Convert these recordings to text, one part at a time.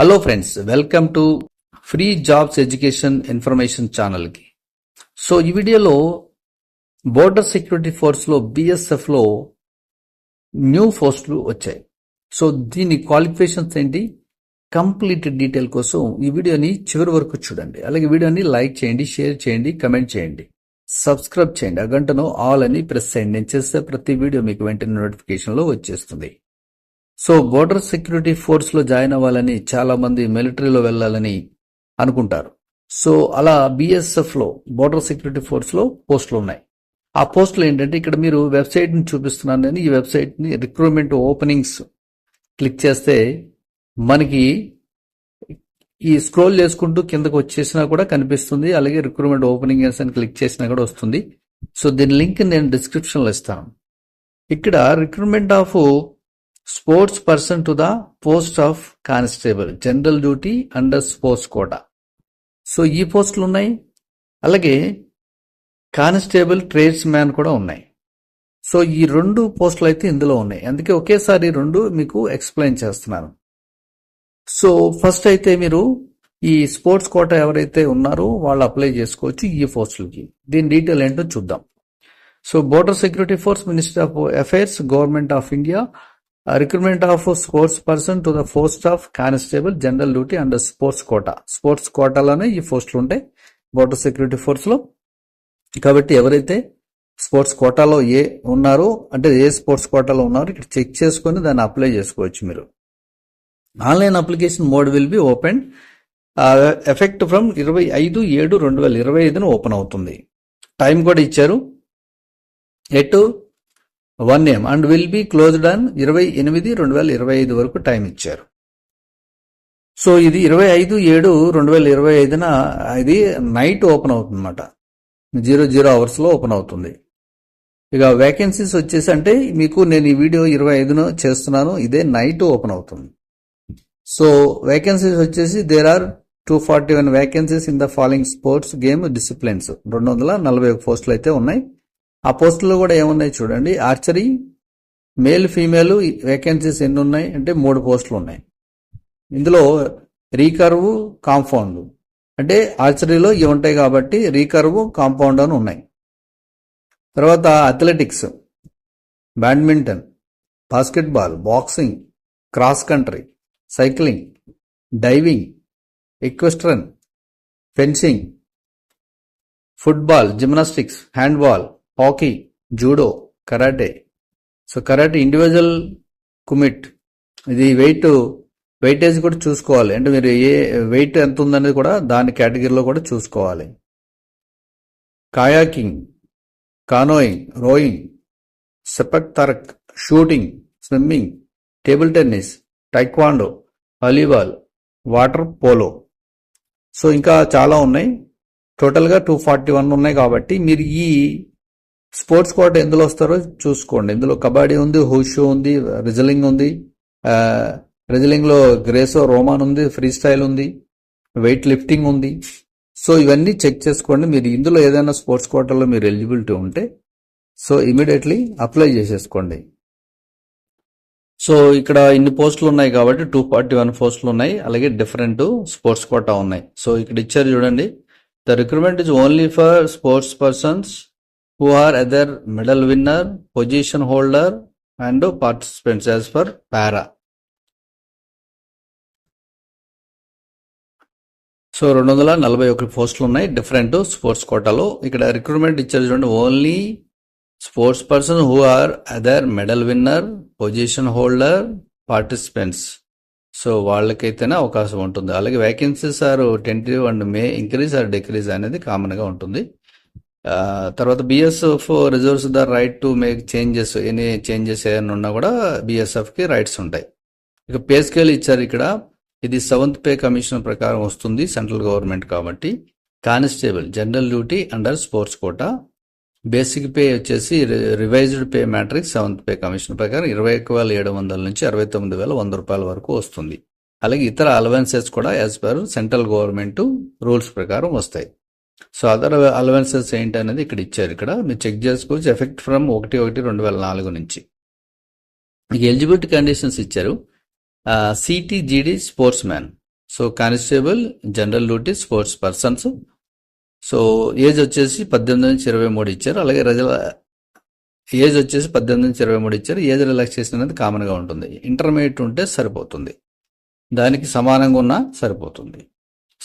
Hello friends welcome to free jobs education information ఛానల్కి so ఈ వీడియోలో బోర్డర్ సెక్యూరిటీ ఫోర్స్లో బిఎస్ఎఫ్లో న్యూ పోస్టులు వచ్చాయి. సో దీని క్వాలిఫికేషన్స్ ఏంటి? కంప్లీట్ డీటెయిల్ కోసం ఈ వీడియోని చివరి వరకు చూడండి. అలాగే వీడియోని లైక్ చేయండి షేర్ చేయండి కమెంట్ చేయండి. సబ్స్క్రైబ్ చేయండి. ఆ గంటను ఆల్ అని ప్రెస్ చేయండి. నేను చేస్తే ప్రతి వీడియో మీకు వెంటనే నోటిఫికేషన్లో వచ్చేస్తుంది. సో బోర్డర్ సెక్యూరిటీ ఫోర్స్లో జాయిన్ అవ్వాలని చాలామంది మిలిటరీలో వెళ్ళాలని అనుకుంటారు. సో అలా బిఎస్ఎఫ్లో బోర్డర్ సెక్యూరిటీ ఫోర్స్లో పోస్టులు ఉన్నాయి. ఆ పోస్టులు ఏంటంటే ఇక్కడ మీరు వెబ్సైట్ని చూపిస్తున్నాను నేను. ఈ వెబ్సైట్ని రిక్రూట్మెంట్ ఓపెనింగ్స్ క్లిక్ చేస్తే మనకి ఈ స్క్రోల్ చేసుకుంటూ కిందకు వచ్చేసినా కూడా కనిపిస్తుంది. అలాగే రిక్రూట్మెంట్ ఓపెనింగ్ అని క్లిక్ చేసినా కూడా వస్తుంది. సో దీని లింక్ నేను డిస్క్రిప్షన్లో ఇస్తాను. ఇక్కడ recruitment of sports person to the post of constable general duty under sports quota. So ఈ పోస్టులు ఉన్నాయి. అలాగే కానిస్టేబుల్ ట్రేడ్స్ మ్యాన్ కూడా ఉన్నాయి. సో ఈ రెండు పోస్టులు అయితే ఇందులో ఉన్నాయి. అందుకే ఒకేసారి రెండు మీకు ఎక్స్ప్లెయిన్ చేస్తున్నాను. సో ఫస్ట్ అయితే మీరు ఈ స్పోర్ట్స్ కోట ఎవరైతే ఉన్నారో వాళ్ళు అప్లై చేసుకోవచ్చు ఈ పోస్టులకి. దీని డీటెయిల్ ఏంటో చూద్దాం. So border security force minister of affairs government of India recruitment of sports person to the post of constable general duty under sports quota sports కోటాలోనే ఈ పోస్టులు ఉంటాయి. బోర్డర్ సెక్యూరిటీ ఫోర్స్లో. కాబట్టి ఎవరైతే స్పోర్ట్స్ కోటాలో ఏ ఉన్నారో అంటే ఏ స్పోర్ట్స్ కోటాలో ఉన్నారో ఇక్కడ చెక్ చేసుకొని దాన్ని అప్లై చేసుకోవచ్చు మీరు. Online application mode will be open effect from ఇరవై ఐదు ఏడు రెండు వేల ఇరవై ఐదున ఓపెన్ అవుతుంది. టైం కూడా ఇచ్చారు. ఎటు? వన్ ఏం. And will be closed on ఇరవై ఎనిమిది రెండు వేల ఇరవై ఐదు వరకు టైం ఇచ్చారు. సో ఇది ఇరవై ఐదు ఏడు రెండు వేల ఇరవై ఐదున ఇది నైట్ ఓపెన్ అవుతుందన్నమాట. జీరో జీరో అవర్స్లో ఓపెన్ అవుతుంది. ఇక వేకెన్సీస్ వచ్చేసి అంటే మీకు నేను ఈ వీడియో ఇరవై ఐదున చేస్తున్నాను ఇదే నైట్ ఓపెన్ అవుతుంది. సో వేకెన్సీస్ వచ్చేసి there are two forty one vacancies in the following sports game disciplines రెండు వందల నలభై ఒక పోస్టులు అయితే ఉన్నాయి. ఆ పోస్టులు కూడా ఏమున్నాయి చూడండి. ఆర్చరీ మేల్ ఫీమేల్ వేకెన్సీస్ ఎన్ని ఉన్నాయి అంటే మూడు పోస్టులు ఉన్నాయి ఇందులో రీకర్వ్ కాంపౌండ్. అంటే ఆర్చరీలో ఇవి ఉంటాయి కాబట్టి రీకర్వ్ కాంపౌండ్ అని ఉన్నాయి. తర్వాత athletics badminton basketball boxing cross country cycling diving equestrian fencing football gymnastics handball hockey judo karate. So karate individual kumite. ఇది వెయిట్ వెయిటేజ్ కూడా చూసుకోవాలి. అంటే మీరు ఏ వెయిట్ ఎంత ఉందనేది కూడా దాని కేటగిరీలో కూడా చూసుకోవాలి. Kayaking canoeing rowing sepak Tarak shooting swimming table tennis taekwondo volleyball water polo so ఇంకా చాలా ఉన్నాయి. టోటల్గా టూ ఫార్టీ వన్ ఉన్నాయి కాబట్టి మీరు ఈ స్పోర్ట్స్ కోట ఎందులో వస్తారో చూసుకోండి. ఇందులో కబడ్డీ ఉంది హూషూ ఉంది రిజలింగ్ ఉంది. రిజలింగ్లో గ్రేసో రోమాన్ ఉంది ఫ్రీ స్టైల్ ఉంది వెయిట్ లిఫ్టింగ్ ఉంది. సో ఇవన్నీ చెక్ చేసుకోండి. మీరు ఇందులో ఏదైనా స్పోర్ట్స్ కోటాలో మీరు ఎలిజిబిలిటీ ఉంటే సో ఇమీడియట్లీ అప్లై చేసేసుకోండి. సో ఇక్కడ ఇన్ని పోస్టులు ఉన్నాయి కాబట్టి టూ ఫార్టీ వన్ పోస్టులు ఉన్నాయి. అలాగే డిఫరెంట్ స్పోర్ట్స్ కోటా ఉన్నాయి. సో ఇక్కడ ఇచ్చారు చూడండి. The recruitment is only for sports persons who are other medal winner position holder and participants as for para so రెండు వందల నలభై ఒకటి పోస్టులు ఉన్నాయి. డిఫరెంట్ స్పోర్ట్స్ కోటాలో ఇక్కడ రిక్రూట్మెంట్ ఇచ్చారు చూడండి. Only sports person who are other medal winner position holder participants so వాళ్ళకైతేనే అవకాశం ఉంటుంది. అలాగే vacancies are tentative and may increase or decrease అనేది కామన్గా ఉంటుంది. తర్వాత BSF reserves the right to make changes any changes ఏమైనా ఉన్నా కూడా బిఎస్ఎఫ్కి రైట్స్ ఉంటాయి. ఇక పే స్కేల్ ఇచ్చారు ఇక్కడ. ఇది సెవెంత్ పే కమిషన్ ప్రకారం వస్తుంది సెంట్రల్ గవర్నమెంట్ కాబట్టి. Constable general duty under sports quota basic pay వచ్చేసి revised pay matrix seventh pay commission ప్రకారం ఇరవై ఒక్క వేల ఏడు వందల నుంచి అరవై తొమ్మిది వేల వంద రూపాయల వరకు వస్తుంది. అలాగే ఇతర అలవెన్సెస్ కూడా as per central government rules ప్రకారం వస్తాయి. సో అదర్ అలవెన్సెస్ ఏంటి అనేది ఇక్కడ ఇచ్చారు ఇక్కడ. మీరు చెక్ చేసుకోవచ్చు. ఎఫెక్ట్ ఫ్రమ్ ఒకటి ఒకటి రెండు వేల నాలుగు నుంచి. మీకు ఎలిజిబిలిటీ కండిషన్స్ ఇచ్చారు. CTGD sportsman so constable general duty sports persons so age వచ్చేసి పద్దెనిమిది నుంచి ఇరవై మూడు ఇచ్చారు. అలాగే రజల ఏజ్ వచ్చేసి పద్దెనిమిది నుంచి ఇరవై మూడు ఇచ్చారు. ఏజ్ రిలాక్సేషన్ అనేది కామన్గా ఉంటుంది. ఇంటర్మీడియట్ ఉంటే సరిపోతుంది. దానికి సమానంగా ఉన్నా సరిపోతుంది.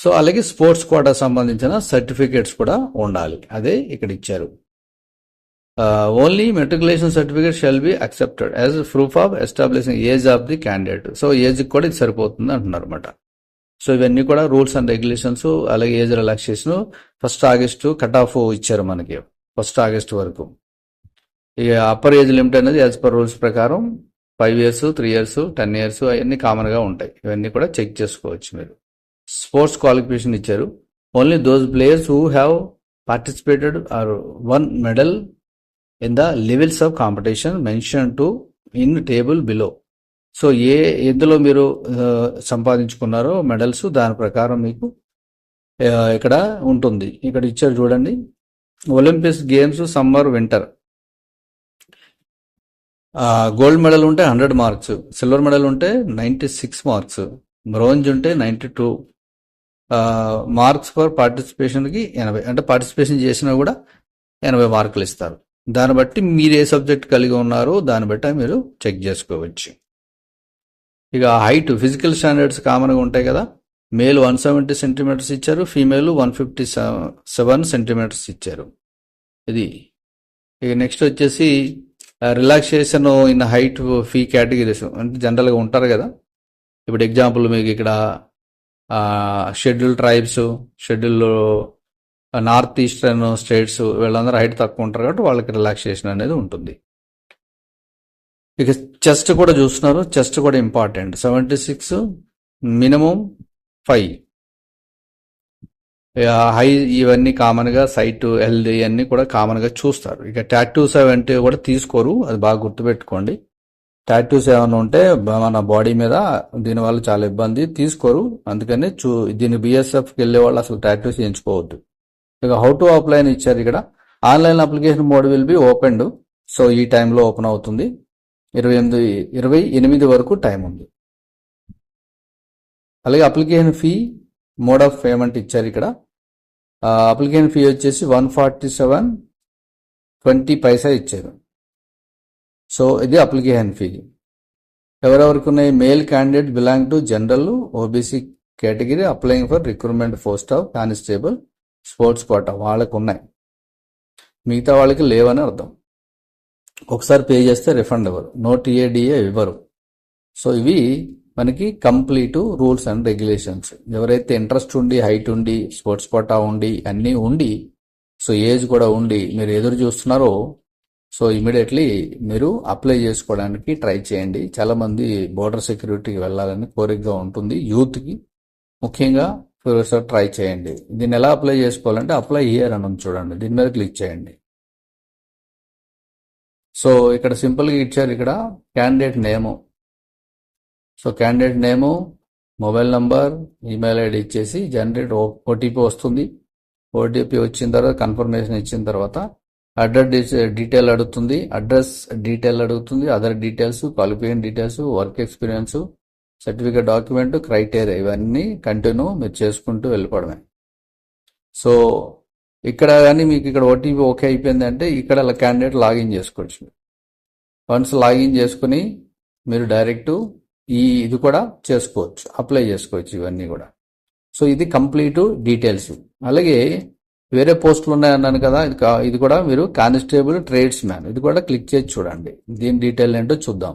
సో అలాగే స్పోర్ట్స్ కోటా సంబంధించిన సర్టిఫికేట్స్ కూడా ఉండాలి. అదే ఇక్కడ ఇచ్చారు. Only matriculation certificate shall be accepted as proof of establishing age of the candidate so ఏజ్కి కూడా ఇది సరిపోతుంది అంటున్నారు అనమాట సో ఇవన్నీ కూడా రూల్స్ అండ్ రెగ్యులేషన్స్ అలాగే age relaxation first August cut off ఇచ్చారు మనకి ఫస్ట్ ఆగస్ట్ వరకు. ఇక అప్పర్ ఏజ్ లిమిట్ అనేది యాజ్ పర్ రూల్స్ ప్రకారం five years three years ten years అవన్నీ కామన్గా ఉంటాయి. ఇవన్నీ కూడా చెక్ చేసుకోవచ్చు మీరు. స్పోర్ట్స్ క్వాలిఫికేషన్ ఇచ్చారు. Only those players who have participated or won medal in the levels of competition mention to in table below so ఏ ఎందులో మీరు సంపాదించుకున్నారో మెడల్స్ దాని ప్రకారం మీకు ఇక్కడ ఉంటుంది. ఇక్కడ ఇచ్చారు చూడండి. Olympics games summer winter gold medal ఉంటే హండ్రెడ్ మార్క్స్ సిల్వర్ మెడల్ ఉంటే నైంటీ సిక్స్ మార్క్స్ బ్రోంజ్ ఉంటే నైంటీ టూ మార్క్స్ ఫర్ పార్టిసిపేషన్కి ఎనభై అంటే పార్టిసిపేషన్ చేసినా కూడా ఎనభై మార్కులు ఇస్తారు. దాన్ని బట్టి మీరు ఏ సబ్జెక్ట్ కలిగి ఉన్నారో దాన్ని బట్టి మీరు చెక్ చేసుకోవచ్చు. ఇక హైట్ ఫిజికల్ స్టాండర్డ్స్ కామన్గా ఉంటాయి కదా. మేల్ వన్ సెవెంటీ సెంటీమీటర్స్ ఇచ్చారు female one fifty seven centimetres ఇచ్చారు. ఇది. ఇక నెక్స్ట్ వచ్చేసి relaxation in height fee categories అంటే జనరల్గా ఉంటారు కదా. ఇప్పుడు ఎగ్జాంపుల్ మీకు ఇక్కడ schedule tribes schedule north eastern states వీళ్ళందరూ హైట్ తక్కువ ఉంటారు కాబట్టి వాళ్ళకి రిలాక్సేషన్ అనేది ఉంటుంది. ఇక చెస్ట్ కూడా చూస్తున్నారు చెస్ట్ కూడా important seventy six minimum five high ఇవన్నీ కామన్గా సైట్ హెల్త్ ఇవన్నీ కూడా కామన్గా చూస్తారు. ఇక టాటూస్ అవంటివి కూడా తీసుకోరు అది బాగా గుర్తుపెట్టుకోండి. టాటూస్ ఏమైనా ఉంటే మన బాడీ మీద దీనివల్ల చాలా ఇబ్బంది. తీసుకోరు. అందుకని చూ దీని బిఎస్ఎఫ్కి వెళ్ళే వాళ్ళు అసలు టాటూస్ చేయించుకోవద్దు. ఇక హౌ టు అప్లై అని ఇచ్చారు ఇక్కడ. Online application mode will be opened so ఈ టైంలో ఓపెన్ అవుతుంది. ఇరవై ఎనిమిది ఇరవై ఎనిమిది వరకు టైం ఉంది. అలాగే application fee mode of payment ఇచ్చారు ఇక్కడ. అప్లికేషన్ ఫీ వచ్చేసి one forty seven twenty paisa ఇచ్చారు. సో ఇది అప్లికేషన్ ఫీ. ఎవరెవరికి ఉన్నాయి male candidate belong to general OBC category applying for recruitment post of constable sports quota వాళ్ళకు ఉన్నాయి మిగతా వాళ్ళకి లేవని అర్థం. ఒకసారి పే చేస్తే రిఫండ్ ఇవ్వరు. నో టీఏడిఏ ఇవ్వరు. సో ఇవి మనకి కంప్లీట్ రూల్స్ అండ్ రెగ్యులేషన్స్. ఎవరైతే ఇంట్రెస్ట్ ఉండి హైట్ ఉండి స్పోర్ట్స్ కోటా ఉండి అన్నీ ఉండి సో ఏజ్ కూడా ఉండి మీరు ఎదురు చూస్తున్నారో సో ఇమీడియట్లీ మీరు అప్లై చేసుకోవడానికి ట్రై చేయండి. చాలా మంది బోర్డర్ సెక్యూరిటీకి వెళ్ళాలని కోరికగా ఉంటుంది. యూత్కి ముఖ్యంగా ఒకసారి ట్రై చేయండి. దీన్ని ఎలా అప్లై చేసుకోవాలంటే అప్లై హియర్ అని చూడండి. దీని మీద క్లిక్ చేయండి. సో ఇక్కడ సింపుల్గా ఇచ్చారు ఇక్కడ candidate name so candidate name mobile number email ID ఇచ్చేసి జనరేట్ ఓటీపీ వస్తుంది. ఓటీపీ వచ్చిన తర్వాత కన్ఫర్మేషన్ ఇచ్చిన తర్వాత అడ్రస్ డీటెయిల్ అడుగుతుంది. అడ్రస్ డీటెయిల్ అడుగుతుంది. Other details qualification details work experience certificate document criteria ఇవన్నీ కంటిన్యూ మీరు చేసుకుంటూ వెళ్ళిపోవడమే. సో ఇక్కడ కానీ మీకు ఇక్కడ ఓటీపీ ఓకే అయిపోయింది అంటే ఇక్కడ క్యాండిడేట్ లాగిన్ చేసుకోవచ్చు. వన్స్ లాగిన్ చేసుకుని మీరు డైరెక్ట్ ఈ ఇది కూడా చేసుకోవచ్చు. అప్లై చేసుకోవచ్చు ఇవన్నీ కూడా. సో ఇది కంప్లీట్ డీటెయిల్స్. అలాగే వేరే పోస్టులు ఉన్నాయన్నాను కదా ఇది ఇది కూడా మీరు కానిస్టేబుల్ ట్రేడ్స్ మ్యాన్ ఇది కూడా క్లిక్ చేసి చూడండి. దీని డీటెయిల్ ఏంటో చూద్దాం.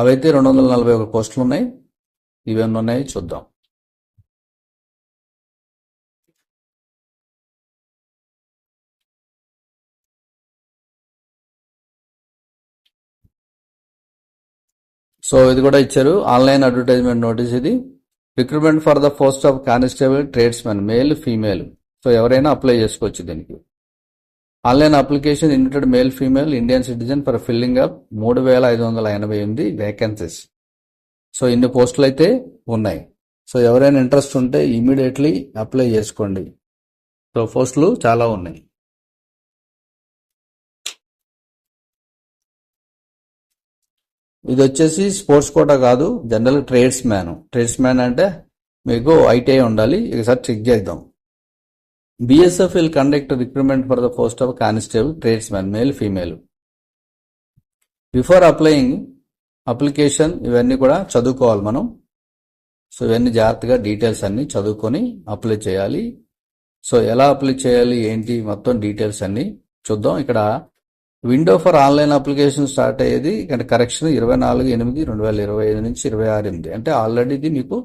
అవైతే రెండు వందల నలభై ఒక పోస్టులు ఉన్నాయి. ఇవన్నీ ఉన్నాయి చూద్దాం. సో ఇది కూడా ఇచ్చారు. ఆన్లైన్ అడ్వర్టైజ్మెంట్ నోటీస్ ఇది. Recruitment for the post of constable tradesmen male female so ఎవరైనా అప్లై చేసుకోవచ్చు దీనికి. Online application invited male female Indian citizen for filling up మూడు వేల ఐదు వందల ఎనభై ఎనిమిది వేకెన్సీస్ సో ఇన్ని పోస్టులు అయితే ఉన్నాయి. సో ఎవరైనా ఇంట్రెస్ట్ ఉంటే ఇమీడియట్లీ అప్లై చేసుకోండి. సో పోస్టులు చాలా ఉన్నాయి. ఇది వచ్చేసి స్పోర్ట్స్ కోటా కాదు general tradesman. Tradesman అంటే మీకు ఐటీఐ ఉండాలి ఒకసారి చెక్ చేద్దాం. BSF will conduct recruitment for the post of constable tradesman male female before applying application ఇవన్నీ కూడా చదువుకోవాలి మనం. సో ఇవన్నీ జాగ్రత్తగా డీటెయిల్స్ అన్ని చదువుకొని అప్లై చేయాలి. సో ఎలా అప్లై చేయాలి ఏంటి మొత్తం డీటెయిల్స్ అన్ని చూద్దాం. ఇక్కడ window for online application start అయ్యేది ఇక్కడ కరెక్షన్ ఇరవై నాలుగు ఎనిమిది రెండు వేల ఇరవై ఐదు నుంచి ఇరవై ఆరు ఎనిమిది. అంటే ఆల్రెడీ ఇది మీకు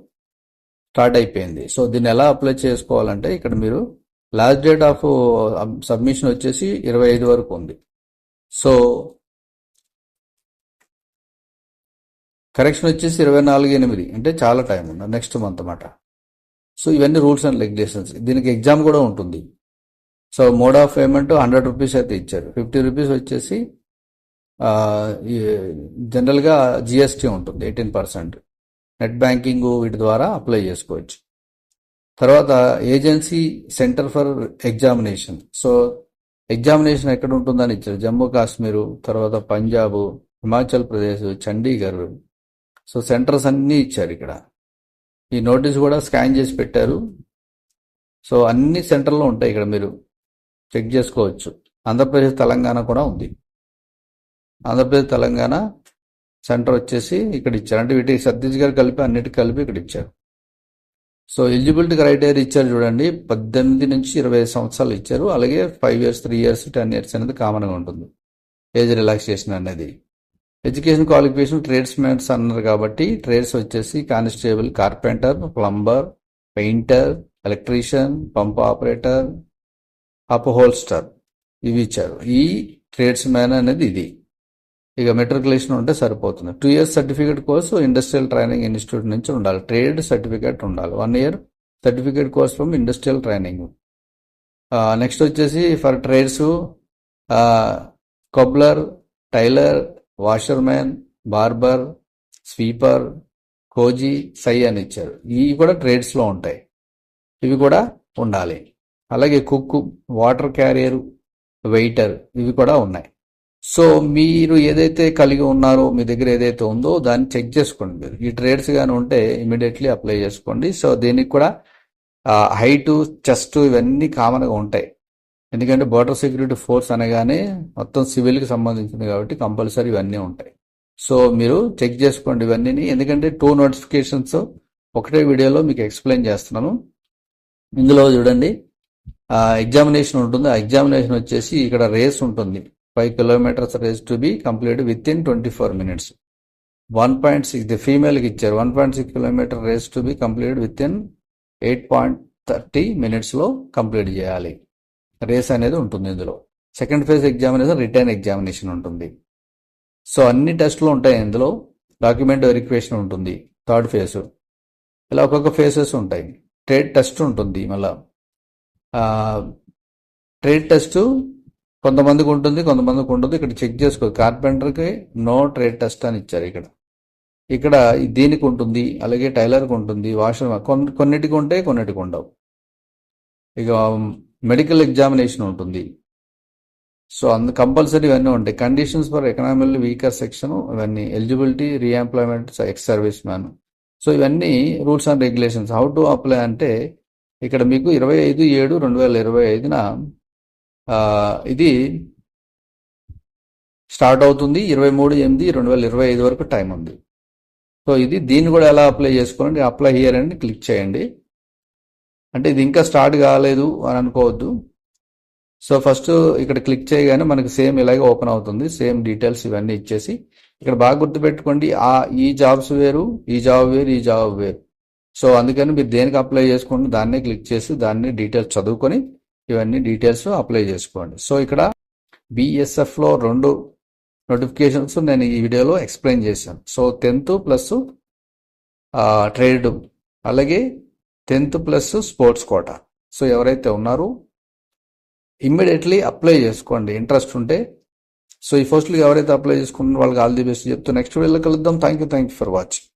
స్టార్ట్ అయిపోయింది. సో దీన్ని ఎలా అప్లై చేసుకోవాలంటే ఇక్కడ మీరు లాస్ట్ డేట్ ఆఫ్ సబ్మిషన్ వచ్చేసి ఇరవై ఐదు వరకు ఉంది. సో కరెక్షన్ వచ్చేసి ఇరవై నాలుగు ఎనిమిది. అంటే చాలా టైం ఉంది. నెక్స్ట్ మంత్ అన్నమాట. సో ఇవన్నీ రూల్స్ అండ్ రెగ్యులేషన్స్ దీనికి ఎగ్జామ్ కూడా ఉంటుంది. So mode of payment hundred rupees అయితే ఇచ్చారు. ఫిఫ్టీ రూపీస్ వచ్చేసి జనరల్గా జిఎస్టీ ఉంటుంది ఎయిటీన్ పర్సెంట్. నెట్ బ్యాంకింగ్ వీటి ద్వారా అప్లై చేసుకోవచ్చు. తర్వాత agency centre for examination. So examination ఎక్కడ ఉంటుందని ఇచ్చారు. జమ్మూ కాశ్మీరు తర్వాత పంజాబ్ హిమాచల్ ప్రదేశ్ చండీగఢ్. సో సెంటర్స్ అన్నీ ఇచ్చారు ఇక్కడ. ఈ నోటీస్ కూడా స్కాన్ చేసి పెట్టారు. సో అన్ని సెంటర్లో ఉంటాయి ఇక్కడ మీరు. చెక్ చేసుకోవచ్చు. ఆంధ్రప్రదేశ్ తెలంగాణ కూడా ఉంది. ఆంధ్రప్రదేశ్ తెలంగాణ సెంటర్ వచ్చేసి ఇక్కడ ఇచ్చారు. అంటే వీటికి సతీష్ గారు కలిపి అన్నిటికి కలిపి ఇక్కడ ఇచ్చారు. సో ఎలిజిబిలిటీ క్రైటీరియా ఇచ్చారు చూడండి. పద్దెనిమిది నుంచి ఇరవై ఐదు సంవత్సరాలు ఇచ్చారు. అలాగే five years three years ten years అనేది కామన్గా ఉంటుంది. ఏజ్ రిలాక్సేషన్ అనేది. ఎడ్యుకేషన్ క్వాలిఫికేషన్ ట్రేడ్స్ మ్యాన్స్ అన్నారు కాబట్టి ట్రేడ్స్ వచ్చేసి constable carpenter plumber painter electrician pump operator upholster ఇవి ఇచ్చారు. ఈ ట్రేడ్స్ మ్యాన్ అనేది ఇది. ఇక మెట్రికులేషన్ ఉంటే సరిపోతుంది. Two years certificate course industrial training institute నుంచి ఉండాలి. ట్రేడ్ సర్టిఫికేట్ ఉండాలి. One year certificate course from industrial training next వచ్చేసి for trades cobbler tailor washerman barber sweeper cosy సై అని ఇచ్చారు. ఇవి కూడా ట్రేడ్స్లో ఉంటాయి. ఇవి కూడా ఉండాలి. అలాగే కుక్కు వాటర్ క్యారియర్ వెయిటర్ ఇవి కూడా ఉన్నాయి. సో మీరు ఏదైతే కలిగి ఉన్నారో మీ దగ్గర ఏదైతే ఉందో దాన్ని చెక్ చేసుకోండి మీరు. ఈ ట్రేడ్స్ కానీ ఉంటే ఇమీడియట్లీ అప్లై చేసుకోండి. సో దీనికి కూడా హైటు చెస్ట్ ఇవన్నీ కామన్గా ఉంటాయి. ఎందుకంటే బోర్డర్ సెక్యూరిటీ ఫోర్స్ అనగానే మొత్తం సివిల్కి సంబంధించింది కాబట్టి కంపల్సరీ ఇవన్నీ ఉంటాయి. సో మీరు చెక్ చేసుకోండి ఇవన్నీ ఎందుకంటే టూ నోటిఫికేషన్స్ ఒకటే వీడియోలో మీకు ఎక్స్ప్లెయిన్ చేస్తున్నాను. ఇందులో చూడండి. ఎగ్జామినేషన్ ఉంటుంది. ఆ ఎగ్జామినేషన్ వచ్చేసి ఇక్కడ రేస్ ఉంటుంది. Five kilometres race to be complete within twenty four minutes. One point six the ఫీమేల్కి ఇచ్చారు. One point six kilometre race to be complete within eight point thirty మినిట్స్లో కంప్లీట్ చేయాలి. రేస్ అనేది ఉంటుంది ఇందులో. Second phase examination written examination ఉంటుంది. So అన్ని టెస్టులు ఉంటాయి ఇందులో. డాక్యుమెంట్ వెరిఫికేషన్ ఉంటుంది. Third phase. ఇలా ఒక్కొక్క ఫేసెస్ ఉంటాయి. ట్రేడ్ టెస్ట్ ఉంటుంది మళ్ళీ. ట్రేడ్ టెస్ట్ కొంతమందికి ఉంటుంది కొంతమందికి ఉంటుంది ఇక్కడ చెక్ చేసుకో. కార్పెంటర్కి నో ట్రేడ్ టెస్ట్ అని ఇచ్చారు ఇక్కడ. ఇక్కడ దీనికి ఉంటుంది అలాగే టైలర్కి ఉంటుంది వాషర్ కొన్ని కొన్నిటికి ఉంటాయి కొన్నిటికి ఉండవు. ఇక మెడికల్ ఎగ్జామినేషన్ ఉంటుంది. సో అందు కంపల్సరీ ఇవన్నీ ఉంటాయి. Conditions for economical weaker section ఇవన్నీ eligibility reemployment ex serviceman so ఇవన్నీ rules and regulations how to apply అంటే ఇక్కడ మీకు ఇరవై ఐదు ఏడు రెండు వేల ఇరవై ఐదున ఇది స్టార్ట్ అవుతుంది. ఇరవై మూడు ఎనిమిది రెండు వేల ఇరవై ఐదు వరకు టైం ఉంది. సో ఇది దీన్ని కూడా ఎలా అప్లై చేసుకోండి అప్లై హియర్ అని క్లిక్ చేయండి. అంటే ఇది ఇంకా స్టార్ట్ కాలేదు అని అనుకోవద్దు. సో ఫస్ట్ ఇక్కడ క్లిక్ చేయగానే మనకి సేమ్ ఇలాగే ఓపెన్ అవుతుంది. సేమ్ డీటెయిల్స్ ఇవన్నీ ఇచ్చేసి ఇక్కడ బాగా గుర్తుపెట్టుకోండి. ఆ ఈ జాబ్స్ వేరు ఈ జాబ్ వేరు ఈ జాబ్ వేరు. సో అందుకని మీరు దేనికి అప్లై చేసుకోండి దాన్నే క్లిక్ చేసి దాన్ని డీటెయిల్స్ చదువుకొని ఇవన్నీ డీటెయిల్స్ అప్లై చేసుకోండి. సో ఇక్కడ బిఎస్ఎఫ్లో రెండు నోటిఫికేషన్స్ నేను ఈ వీడియోలో ఎక్స్ప్లెయిన్ చేశాను. సో టెన్త్ ప్లస్ ట్రేడ్ అలాగే tenth plus sports quota so ఎవరైతే ఉన్నారో ఇమ్మీడియట్లీ అప్లై చేసుకోండి. ఇంట్రెస్ట్ ఉంటే. సో ఈ ఫస్ట్లో ఎవరైతే అప్లై చేసుకున్నారో వాళ్ళకి ఆల్ ది బెస్ట్ చెప్తూ నెక్స్ట్ వీడియోలో కలుద్దాం. Thank you thank you for watching